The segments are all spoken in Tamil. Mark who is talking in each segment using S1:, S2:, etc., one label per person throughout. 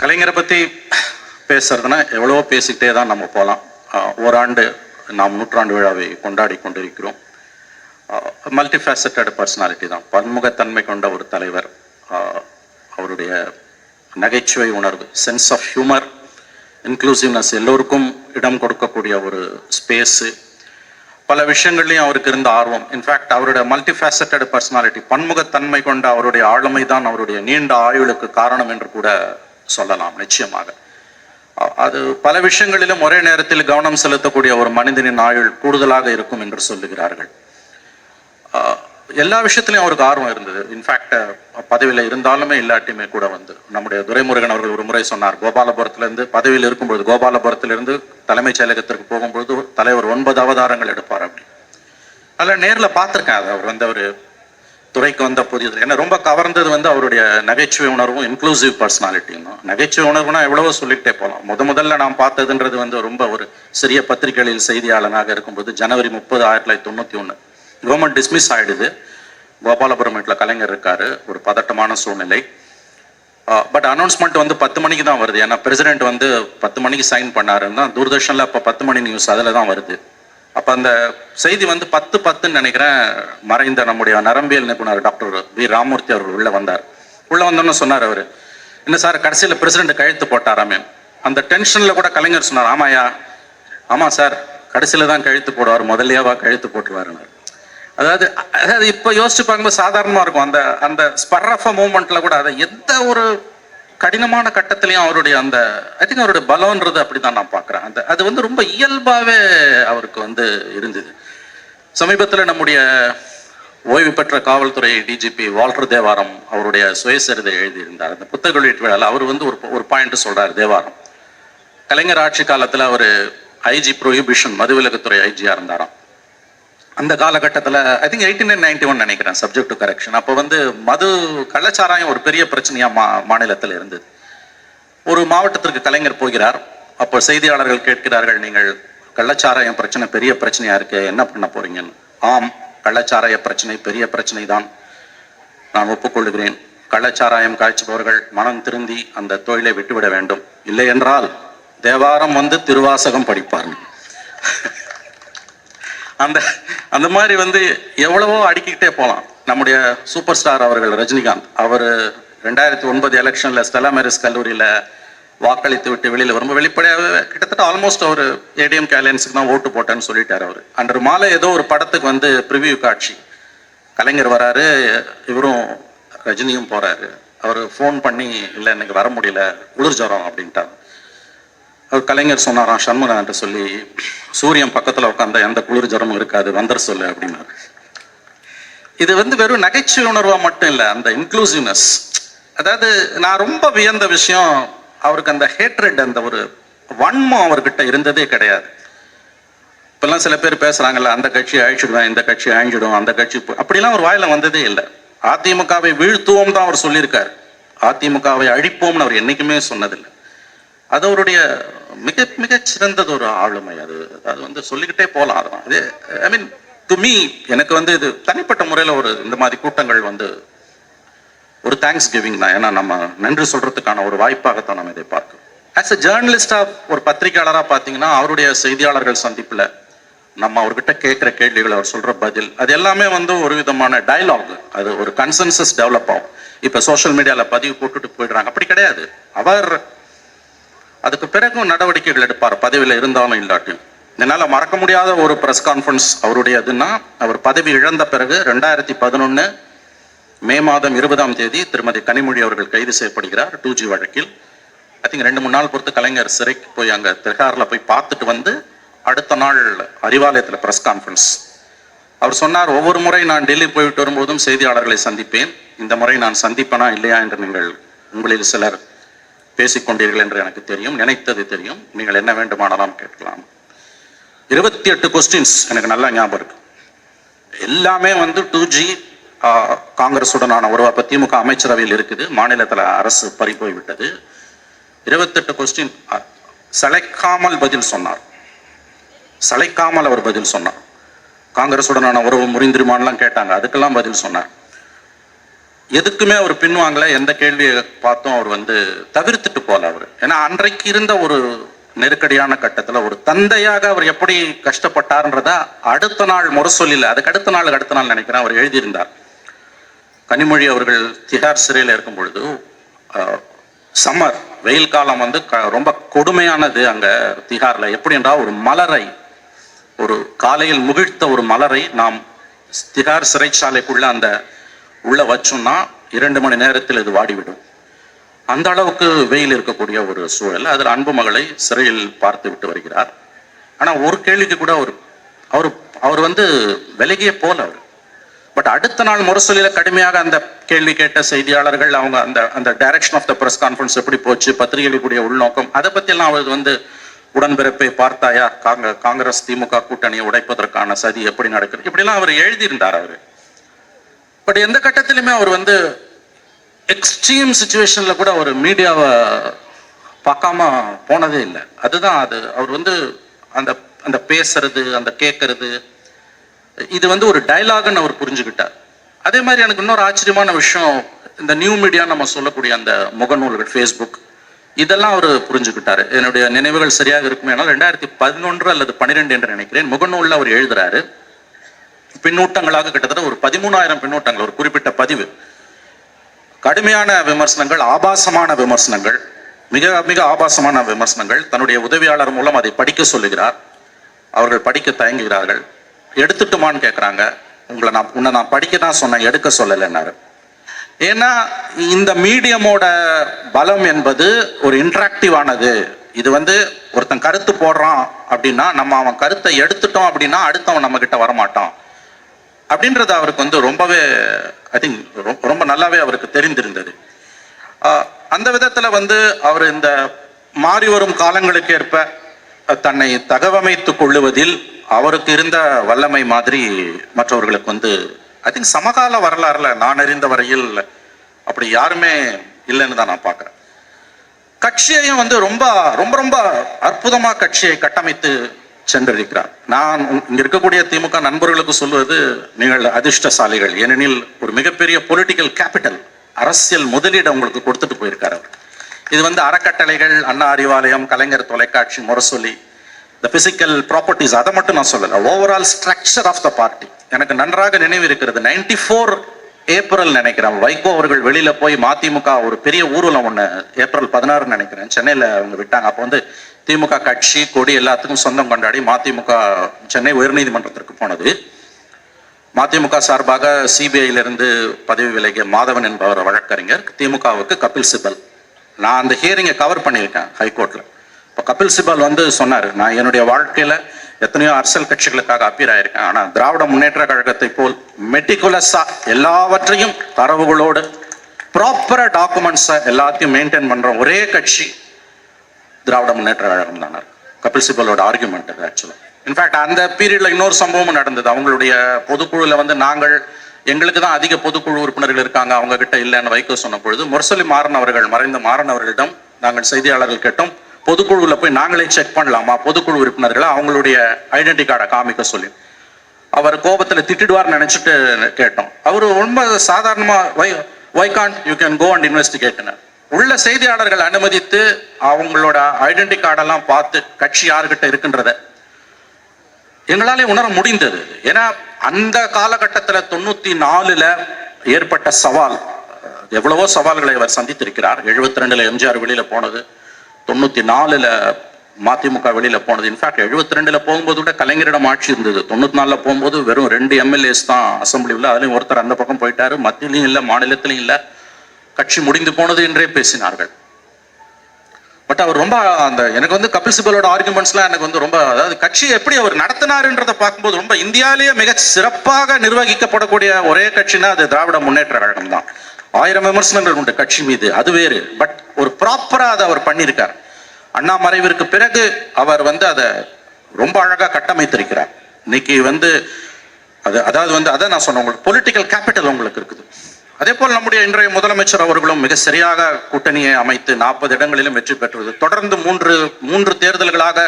S1: கலைஞரை பற்றி பேசுறதுன்னா எவ்வளவோ பேசிக்கிட்டே தான் நம்ம போகலாம். ஓராண்டு நாம் நூற்றாண்டு விழாவை கொண்டாடி கொண்டிருக்கிறோம். மல்டி ஃபேசட்டட் பர்சனாலிட்டி தான். பன்முகத்தன்மை கொண்ட ஒரு தலைவர். அவருடைய நகைச்சுவை உணர்வு சென்ஸ் ஆஃப் ஹியூமர் இன்க்ளூசிவ்னஸ் எல்லோருக்கும் இடம் கொடுக்கக்கூடிய ஒரு ஸ்பேஸு பல விஷயங்கள்லையும் அவருக்கு இருந்த ஆர்வம். இன்ஃபேக்ட் அவருடைய மல்டிஃபேசட்டட் பர்சனாலிட்டி பன்முகத்தன்மை கொண்ட அவருடைய ஆளுமை தான் அவருடைய நீண்ட ஆயுளுக்கு காரணம் என்று கூட சொல்லலாம் நிச்சயமாக. அது பல விஷயங்களிலும் ஒரே நேரத்தில் கவனம் செலுத்தக்கூடிய ஒரு மனிதனின் ஆயுள் கூடுதலாக இருக்கும் என்று சொல்லுகிறார்கள். எல்லா விஷயத்திலையும் அவருக்கு ஆர்வம் இருந்தது. இன்ஃபேக்ட் பதவியில் இருந்தாலுமே இல்லாட்டியுமே கூட வந்து. நம்முடைய துரைமுருகன் அவர்கள் ஒரு முறை சொன்னார் கோபாலபுரத்திலிருந்து பதவியில் இருக்கும்பொழுது கோபாலபுரத்திலிருந்து தலைமைச் செயலகத்திற்கு போகும்பொழுது தலைவர் ஒன்பது அவதாரங்கள் எடுப்பார் அப்படி. அதில் நேரில் பார்த்துருக்கேன் அது. அவர் வந்து அவர் துறைக்கு வந்த புதியது என்ன ரொம்ப கவர்ந்தது வந்து அவருடைய நகைச்சுவை உணர்வும் இன்க்ளூசிவ் பர்சனாலிட்டியும் தான். நகைச்சுவை உணர்வுனா எவ்வளவோ சொல்லிக்கிட்டே போகலாம் முத முதல்ல நான் பார்த்ததுன்றது வந்து ரொம்ப ஒரு சிறிய பத்திரிகைகளில் செய்தியாளனாக இருக்கும்போது ஜனவரி முப்பது ஆயிரத்தி தொள்ளாயிரத்தி தொண்ணூற்றி ஒன்று கவர்மெண்ட் டிஸ்மிஸ் ஆகிடுது கோபாலபுரம் வீட்டில் கலைஞர் இருக்கார். ஒரு பதட்டமான சூழ்நிலை. பட் அனௌன்ஸ்மெண்ட் வந்து பத்து மணிக்கு தான் வருது. ஏன்னா பிரசிடென்ட் வந்து பத்து மணிக்கு சைன் பண்ணாருன்னா தூர்தர்ஷனில் அப்போ பத்து மணி நியூஸ் அதில் தான் வருது. அப்போ அந்த செய்தி வந்து பத்து பத்துன்னு நினைக்கிறேன் மறைந்த நம்முடைய நரம்பியல் நிபுணர் டாக்டர் வி. ராமூர்த்தி அவர்கள் உள்ளே வந்தார். உள்ளே வந்தோன்னு சொன்னார் அவர் என்ன சார் கடைசியில் பிரசிடென்ட் கழுத்து போட்டாராமே. அந்த டென்ஷனில் கூட கலைஞர் சொன்னார் ஆமாயா ஆமாம் சார் கடைசியில் தான் கழுத்து போடுவார் முதல்லையாவா கழுத்து போட்டுருவாருன்னாரு. அதாவது அதாவது இப்போ யோசிச்சு பார்க்கும்போது சாதாரணமாக இருக்கும். அந்த அந்த ஸ்பர்ரஃப மூமெண்ட்ல கூட அதை எந்த ஒரு கடினமான கட்டத்திலையும் அவருடைய அந்த ஐ திங்க் அவருடைய பலம்ன்றது அப்படிதான் நான் பார்க்குறேன். அந்த அது வந்து ரொம்ப இயல்பாகவே அவருக்கு வந்து இருந்தது. சமீபத்தில் நம்முடைய ஓய்வு பெற்ற காவல்துறை டிஜிபி வால்டர் தேவாரம் அவருடைய சுயசரிதை எழுதியிருந்தார். அந்த புத்தக வெளியீட்டு விழாவில் அவர் வந்து ஒரு ஒரு பாயிண்ட் சொல்கிறார் தேவாரம். கலைஞர் ஆட்சி காலத்தில் அவர் ஐஜி ப்ரொஹிபிஷன் மதுவிலக்குத்துறை ஐஜியாக இருந்தாராம். அந்த காலகட்டத்தில் I think eighteen nine ninety one நினைக்கிறேன் சப்ஜெக்ட் டு கரெக்ஷன் அப்போ வந்து மது கள்ளச்சாராயம் ஒரு பெரிய பிரச்சனையாக மா மாநிலத்தில் இருந்தது. ஒரு மாவட்டத்திற்கு கலைஞர் போகிறார். அப்போ செய்தியாளர்கள் கேட்கிறார்கள் நீங்கள் கள்ளச்சாராயம் பிரச்சனை பெரிய பிரச்சனையாக இருக்கு என்ன பண்ண போறீங்கன்னு? ஆம் கள்ளச்சாராய பிரச்சனை பெரிய பிரச்சனை தான். நான் ஒப்புக்கொள்கிறேன். கள்ளச்சாராயம் காய்ச்சுபவர்கள் மனம் திருந்தி அந்த தொழிலை விட்டுவிட வேண்டும். இல்லை என்றால் தேவாரம் வந்து திருவாசகம் படிப்பார்கள். அந்த அந்த மாதிரி வந்து எவ்வளவோ அடுக்கிக்கிட்டே போகலாம் நம்முடைய சூப்பர் ஸ்டார் அவர்கள் ரஜினிகாந்த். அவர் ரெண்டாயிரத்தி ஒன்பது எலெக்ஷனில் ஸ்டெலா மேரிஸ் கல்லூரியில் வாக்களித்து விட்டு வெளியில் ரொம்ப வெளிப்படையாகவே கிட்டத்தட்ட ஆல்மோஸ்ட் அவர் ஏடிஎம் கேலியன்ஸுக்கு தான் ஓட்டு போட்டேன்னு சொல்லிட்டார் அவர். அன்று மாலை ஏதோ ஒரு படத்துக்கு வந்து ப்ரிவியூ காட்சி. கலைஞர் வராரு இவரும் ரஜினியும் போகிறாரு அவர் ஃபோன் பண்ணி இல்லை எனக்கு வர முடியல குளிர் ஜுரம் அப்படின்ட்டார். அவர் கலைஞர் சொன்னாராம் சண்முகன்ட்ட சொல்லி சூரியன் பக்கத்தில் உட்காந்தா எந்த குளிர் ஜரமும் இருக்காது வந்தர் சொல்லு அப்படின்னாரு. இது வந்து வெறும் நகைச்சுவை உணர்வா மட்டும் இல்லை அந்த இன்க்ளூசிவ்னஸ் அதாவது நான் ரொம்ப வியந்த விஷயம் அவருக்கு அந்த ஹேட்ரட் அந்த ஒரு வன்மம் அவர்கிட்ட இருந்ததே கிடையாது. இப்பெல்லாம் சில பேர் பேசுகிறாங்கல்ல அந்த கட்சி அழிச்சிடுவேன் இந்த கட்சி அழிஞ்சிடும் அந்த கட்சி அப்படிலாம் ஒரு வாயில வந்ததே இல்லை. அதிமுகவை வீழ்த்துவோம் தான் அவர் சொல்லியிருக்காரு. அதிமுகவை அழிப்போம்னு அவர் என்றைக்குமே சொன்னதில்லை. அது அவருடைய மிக மிக சிறந்தது ஒரு ஆளுமை அது. அது வந்து சொல்லிக்கிட்டே போகலாம் அதுதான் அது ஐ மீன் டு மீ எனக்கு வந்து இது தனிப்பட்ட முறையில் ஒரு இந்த மாதிரி கூட்டங்கள் வந்து ஒரு தேங்க்ஸ் கிவிங் தான் ஏன்னா நம்ம நன்றி சொல்றதுக்கான ஒரு வாய்ப்பாகத்தான் நம்ம இதை பார்க்கிறோம். ஆஸ் அ ஜேர்னலிஸ்டாக ஒரு பத்திரிகையாளராக பார்த்தீங்கன்னா அவருடைய செய்தியாளர்கள் சந்திப்பில் நம்ம அவர்கிட்ட கேட்குற கேள்விகள் அவர் சொல்கிற பதில் அது எல்லாமே வந்து ஒரு விதமான டைலாக் அது ஒரு கன்சென்சஸ் டெவலப் ஆகும். இப்போ சோஷியல் மீடியாவில் பதிவு போட்டுட்டு போயிடுறாங்க. அப்படி கிடையாது. அவர் அதுக்கு பிறகும் நடவடிக்கைகள் எடுப்பார் பதவியில் இருந்தாலும் இல்லாட்டியும் என்னால் மறக்க முடியாத ஒரு ப்ரெஸ் கான்ஃபரன்ஸ் அவருடையதுன்னா அவர் பதவி இழந்த பிறகு ரெண்டாயிரத்தி பதினொன்று மே மாதம் இருபதாம் தேதி திருமதி கனிமொழி அவர்கள் கைது செய்யப்படுகிறார் டூ ஜி வழக்கில். ஐ திங்க் ரெண்டு மூணு நாள் பொறுத்து கலைஞர் சிறைக்கு போய் அங்கே திருகாரில் போய் பார்த்துட்டு வந்து அடுத்த நாள் அறிவாலயத்தில் ப்ரெஸ் கான்ஃபரன்ஸ் அவர் சொன்னார் ஒவ்வொரு முறை நான் டெல்லி போயிட்டு வரும்போதும் செய்தியாளர்களை சந்திப்பேன். இந்த முறை நான் சந்திப்பேனா இல்லையா என்று நீங்கள் உங்களில் சிலர் பேசிக்கொண்டீர்கள் என்று எனக்கு தெரியும் நினைத்தது தெரியும். நீங்கள் என்ன வேண்டுமானாலும் கேட்கலாம். இருபத்தி எட்டு கொஸ்டின்ஸ் எனக்கு நல்லா ஞாபகம் இருக்கு. எல்லாமே வந்து டூ ஜி காங்கிரஸுடனான உறவு அப்போ திமுக அமைச்சரவையில் இருக்குது. மாநிலத்தில் அரசு பறி விட்டது. இருபத்தெட்டு கொஸ்டின் சளைக்காமல் பதில் சொன்னார். சளைக்காமல் அவர் பதில் சொன்னார். காங்கிரஸுடனான உறவு முறிந்திருமான்லாம் கேட்டாங்க. அதுக்கெல்லாம் பதில் சொன்னார். எதுக்குமே அவர் பின்வாங்கல. எந்த கேள்வியை பார்த்தும் அவர் வந்து தவிர்த்துட்டு போல அவர். ஏன்னா அன்றைக்கு இருந்த ஒரு நெருக்கடியான கட்டத்தில் ஒரு தந்தையாக அவர் எப்படி கஷ்டப்பட்டார்ன்றத அடுத்த நாள் முரசொலியில் அதுக்கு அடுத்த நாளுக்கு அடுத்த நாள் நினைக்கிறேன் அவர் எழுதியிருந்தார். கனிமொழி அவர்கள் திகார் சிறையில் இருக்கும் பொழுது சம்மர் வெயில் காலம் வந்து க- ரொம்ப கொடுமையானது அங்கே திகாரில். எப்படி என்றால் ஒரு மலரை ஒரு காலையில் முகிழ்த்த ஒரு மலரை நாம் திகார் சிறைச்சாலைக்குள்ள அந்த உள்ள வச்சோம்னா இரண்டு மணி நேரத்தில் இது வாடிவிடும். அந்த அளவுக்கு வெயில் இருக்கக்கூடிய ஒரு சூழல். அதில் அன்பு மகளை சிறையில் பார்த்து விட்டு வருகிறார். ஆனால் ஒரு கேள்விக்கு கூட அவர் அவர் அவர் வந்து விலகியே போல அவர். பட் அடுத்த நாள் முரசொலியில் கடுமையாக அந்த கேள்வி கேட்ட செய்தியாளர்கள் அவங்க அந்த அந்த direction of the press conference எப்படி போச்சு பத்திரிகைகளுடைய உள்நோக்கம் அதை பற்றியெல்லாம் அவர் வந்து உடன்பிறப்பை பார்த்தாயா? காங்க காங்கிரஸ் திமுக கூட்டணியை உடைப்பதற்கான சதி எப்படி நடக்கிறது இப்படிலாம் அவர் எழுதியிருந்தார் அவர். பட் எந்த கட்டத்திலுமே அவர் வந்து எக்ஸ்ட்ரீம் சுச்சுவேஷனில் கூட அவர் மீடியாவை பார்க்காம போனதே இல்லை. அதுதான் அது. அவர் வந்து அந்த அந்த பேசுறது அந்த கேட்கறது இது வந்து ஒரு டைலாகுன்னு அவர் புரிஞ்சுக்கிட்டார். அதே மாதிரி எனக்கு இன்னொரு ஆச்சரியமான விஷயம் இந்த நியூ மீடியா நம்ம சொல்லக்கூடிய அந்த முகநூல்கள் ஃபேஸ்புக் இதெல்லாம் அவர் புரிஞ்சுக்கிட்டாரு. என்னுடைய நினைவுகள் சரியாக இருக்குமே ஆனால் ரெண்டாயிரத்தி பதினொன்று அல்லது பன்னிரெண்டு என்று நினைக்கிறேன். முகநூலில் அவர் எழுதுறாரு. பின்னூட்டங்களாக கிட்டத்தட்ட ஒரு பதிமூணாயிரம் பின்னூட்டங்கள் ஒரு குறிப்பிட்ட பதிவு. கடுமையான விமர்சனங்கள் ஆபாசமான விமர்சனங்கள் மிக மிக ஆபாசமான விமர்சனங்கள். தன்னுடைய உதவியாளர் மூலம் அதை படிக்க சொல்லுகிறார். அவர்கள் படிக்க தயங்குகிறார்கள். எடுத்துட்டுமான்னு கேட்குறாங்க உங்களை நான் உன்னை நான் படிக்க தான் சொன்னேன் எடுக்க சொல்லலைன்னாரு. ஏன்னா இந்த மீடியமோட பலம் என்பது ஒரு இன்ட்ராக்டிவானது இது வந்து ஒருத்தன் கருத்து போடுறான் அப்படின்னா நம்ம அவன் கருத்தை எடுத்துட்டோம் அப்படின்னா அடுத்தவன் நம்ம கிட்ட வரமாட்டான். அப்படின்றது அவருக்கு வந்து ரொம்பவே ஐ திங்க் ரொம்ப நல்லாவே அவருக்கு தெரிந்திருந்தது. அந்த விதத்தில் வந்து அவர் இந்த மாறி வரும் காலங்களுக்கு ஏற்ப தன்னை தகவமைத்துக் கொள்ளுவதில் அவருக்கு இருந்த வல்லமை மாதிரி மற்றவர்களுக்கு வந்து ஐ திங்க் சமகால வரலாறுல நான் அறிந்த வரையில் அப்படி யாருமே இல்லைன்னு தான் நான் பார்க்குறேன். கட்சியையும் வந்து ரொம்ப ரொம்ப ரொம்ப அற்புதமாக கட்சியை கட்டமைத்து சென்றிருக்கிறார். நான் இங்க இருக்கக்கூடிய திமுக நண்பர்களுக்கு சொல்வது நீங்கள் அதிர்ஷ்டசாலிகள். ஏனெனில் ஒரு மிகப்பெரிய பொலிட்டிக்கல் கேபிட்டல் அரசியல் முதலீடு உங்களுக்கு கொடுத்துட்டு போயிருக்காரு அவர். இது வந்து அறக்கட்டளைகள் அண்ணா அறிவாலயம் கலைஞர் தொலைக்காட்சி முரசொலி த பிசிக்கல் ப்ராப்பர்ட்டிஸ் அதை மட்டும் நான் சொல்லலை. Overall structure of the party எனக்கு நன்றாக நினைவு இருக்கிறது. நைன்டி ஃபோர் ஏப்ரல் நினைக்கிறேன். வைகோ அவர்கள் வெளியில போய் மதிமுக ஒரு பெரிய ஊர்வலம் ஒன்று ஏப்ரல் பதினாறுன்னு நினைக்கிறேன். சென்னையில் அவங்க விட்டாங்க. அப்போ வந்து திமுக கட்சி கொடி எல்லாத்துக்கும் சொந்தம் கொண்டாடி மதிமுக சென்னை உயர்நீதிமன்றத்திற்கு போனது. மதிமுக சார்பாக சிபிஐயிலிருந்து பதவி விலகிய மாதவன் என்பவர் வழக்கறிஞர் திமுகவுக்கு கபில் சிபல். நான் அந்த ஹியரிங்கை கவர் பண்ணியிருக்கேன் ஹைகோர்ட்டில் இப்போ கபில் சிபல் வந்து சொன்னார் நான் என்னுடைய வாழ்க்கையில் எத்தனையோ அரசியல் கட்சிகளுக்காக அப்பீர் ஆயிருக்கேன். ஆனால் திராவிட முன்னேற்ற கழகத்தை போல் மெட்டிகுலஸாக எல்லாவற்றையும் தரவுகளோடு ப்ராப்பராக டாக்குமெண்ட்ஸை எல்லாத்தையும் மெயின்டைன் பண்ணுற ஒரே கட்சி திராவிட முன்னேற்ற கழகம் தானார் கபில் சிபலோட ஆர்குமெண்ட் அது ஆக்சுவலாக இன்ஃபேக்ட் அந்த பீரியடில் இன்னொரு சம்பவமும் நடந்தது. அவங்களுடைய பொதுக்குழுவில் வந்து நாங்கள் எங்களுக்கு தான் அதிக பொதுக்குழு உறுப்பினர்கள் இருக்காங்க அவங்க கிட்ட இல்லைன்னு வைக்க சொன்ன பொழுது முரசொலி மாறன் அவர்கள் மறைந்த மாறன் அவர்களிடம் நாங்கள் செய்தியாளர்கள் கேட்டோம் பொதுக்குழுவில் போய் நாங்களே செக் பண்ணலாமா பொதுக்குழு உறுப்பினர்களை அவங்களுடைய ஐடென்டி கார்டை காமிக்க சொல்லி. அவர் கோபத்தில் திட்டிடுவார்னு நினச்சிட்டு கேட்டோம். அவர் ரொம்ப சாதாரணமாக why why can't you can go and இன்வெஸ்டிகேட்னு உள்ள செய்தியாளர்கள் அனுமதித்து அவங்களோட ஐடென்டி கார்டெல்லாம் பார்த்து கட்சி யாருக்கிட்ட இருக்குன்றத எங்களாலே உணர முடிந்தது ஏன்னா அந்த காலகட்டத்தில் தொண்ணூத்தி நாலுல ஏற்பட்ட சவால் எவ்வளவோ சவால்களை அவர் சந்தித்திருக்கிறார். எழுபத்தி ரெண்டுல எம்ஜிஆர் வெளியில போனது தொண்ணூத்தி நாலுல மதிமுக வெளியில போனது. இன்ஃபேக்ட் எழுபத்தி ரெண்டுல போகும்போது கூட கலைஞரிடம் ஆட்சி இருந்தது. தொண்ணூத்தி நாலுல போகும்போது வெறும் ரெண்டு எம்எல்ஏஸ் தான் அசம்பிளியில் அதுலயும் ஒருத்தர் அந்த பக்கம் போயிட்டாரு. மத்தியிலையும் இல்லை மாநிலத்திலையும் இல்லை. கட்சி முடிந்து போனது என்றே பேசினார்கள். பட் அவர் ரொம்ப அந்த எனக்கு வந்து கபில் சிபலோட ஆர்குமெண்ட்ஸ்லாம் எனக்கு வந்து ரொம்ப அதாவது கட்சியை எப்படி அவர் நடத்தினாருன்றதை பார்க்கும்போது ரொம்ப இந்தியாவிலேயே மிக சிறப்பாக நிர்வகிக்கப்படக்கூடிய ஒரே கட்சினா அது திராவிட முன்னேற்ற கழகம் தான். ஆயிரம் விமர்சனங்கள் உண்டு கட்சி மீது அது வேறு. பட் ஒரு ப்ராப்பராக அதை அவர் பண்ணியிருக்கார். அண்ணா மறைவிற்கு பிறகு அவர் வந்து அதை ரொம்ப அழகாக கட்டமைத்திருக்கிறார். இன்னைக்கு வந்து அது அதாவது வந்து அதான் நான் சொன்னேன் உங்களுக்கு பொலிட்டிக்கல் கேபிட்டல் உங்களுக்கு இருக்குது. அதே போல் நம்முடைய இன்றைய முதலமைச்சர் அவர்களும் மிக சரியாக கூட்டணியை அமைத்து நாற்பது இடங்களிலும் வெற்றி பெற்றது. தொடர்ந்து மூன்று மூன்று தேர்தல்களாக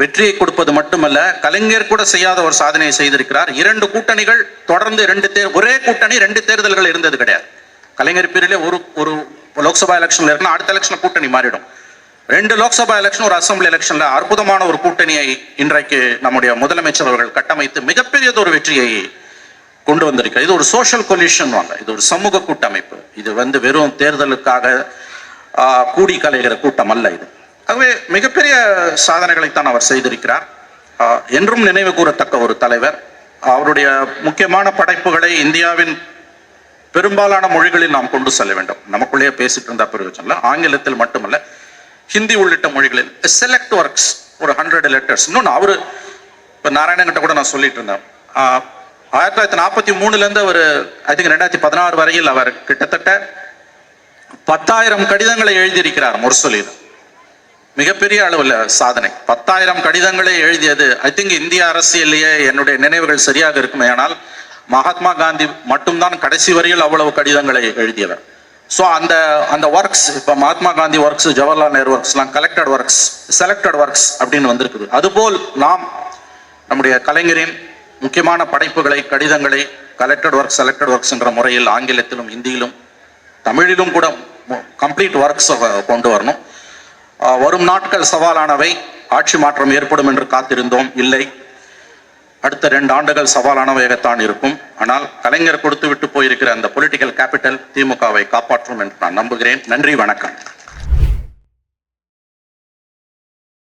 S1: வெற்றியை கொடுப்பது மட்டுமல்ல கலைஞர் கூட செய்யாத ஒரு சாதனையை செய்திருக்கிறார். இரண்டு கூட்டணிகள் தொடர்ந்து ரெண்டு தேர் ஒரே கூட்டணி ரெண்டு தேர்தல்கள் இருந்தது கிடையாது. கலைஞர் பீரியட்ல ஒரு ஒரு லோக்சபா எலெக்ஷன்ல இருக்குன்னா அடுத்த எலெக்ஷன் கூட்டணி மாறிடும். ரெண்டு லோக்சபா எலெக்ஷன் ஒரு அசம்பிளி எலெக்ஷன்ல அற்புதமான ஒரு கூட்டணியை இன்றைக்கு நம்முடைய முதலமைச்சர் அவர்கள் கட்டமைத்து மிகப்பெரியதொரு வெற்றியை கொண்டு வந்திருக்கிறார். இது ஒரு சோஷியல் கொலிஷன் வாங்க. இது ஒரு சமூக கூட்டமைப்பு. இது வந்து வெறும் தேர்தலுக்காக கூடி கலைகிற கூட்டம் அல்ல இது. ஆகவே மிகப்பெரிய சாதனைகளைத்தான் அவர் செய்திருக்கிறார். என்றும் நினைவு கூறத்தக்க ஒரு தலைவர். அவருடைய முக்கியமான படைப்புகளை இந்தியாவின் பெரும்பாலான மொழிகளில் நாம் கொண்டு செல்ல வேண்டும். நமக்குள்ளேயே பேசிட்டு இருந்தா பிரயோஜனம் ஆங்கிலத்தில் மட்டுமல்ல ஹிந்தி உள்ளிட்ட மொழிகளில் செலக்ட் ஒர்க்ஸ் ஒரு ஹண்ட்ரட் லெட்டர்ஸ் இன்னொன்று அவர் இப்போ நாராயணங்கிட்ட கூட நான் சொல்லிட்டு இருந்தேன். ஆயிரத்தி தொள்ளாயிரத்தி நாற்பத்தி மூணுலேருந்து அவர் ஐ திங்க் ரெண்டாயிரத்தி பதினாறு வரையில் அவர் கிட்டத்தட்ட பத்தாயிரம் கடிதங்களை எழுதியிருக்கிறார் முரசொலியில் மிகப்பெரிய அளவில் சாதனை. பத்தாயிரம் கடிதங்களை எழுதியது ஐ திங்க் இந்திய அரசியலேயே என்னுடைய நினைவுகள் சரியாக இருக்குமே ஆனால் மகாத்மா காந்தி மட்டும்தான் கடைசி வரையில் அவ்வளவு கடிதங்களை எழுதியவர். ஸோ அந்த அந்த ஒர்க்ஸ் இப்போ மகாத்மா காந்தி ஒர்க்ஸ் ஜவஹர்லால் நேரு ஒர்க்ஸ்லாம் கலெக்டட் ஒர்க்ஸ் செலக்டட் ஒர்க்ஸ் அப்படின்னு வந்திருக்குது. அதுபோல் நாம் நம்முடைய கலைஞரின் முக்கியமான படைப்புகளை கடிதங்களை கலெக்டட் ஒர்க்ஸ் செலக்டட் ஒர்க்ஸ் என்ற முறையில் ஆங்கிலத்திலும் இந்தியிலும் தமிழிலும் கூட கம்ப்ளீட் ஒர்க்ஸ் கொண்டு வரணும். வரும் நாட்கள் சவாலானவை. ஆட்சி மாற்றம் ஏற்படும் என்று காத்திருந்தோம். இல்லை. அடுத்த ரெண்டு ஆண்டுகள் சவாலானவையாகத்தான் இருக்கும். ஆனால் கலைஞர் கொடுத்து விட்டு போயிருக்கிற அந்த பொலிட்டிக்கல் கேபிட்டல் திமுகவை காப்பாற்றும் என்று நான் நம்புகிறேன். நன்றி வணக்கம்.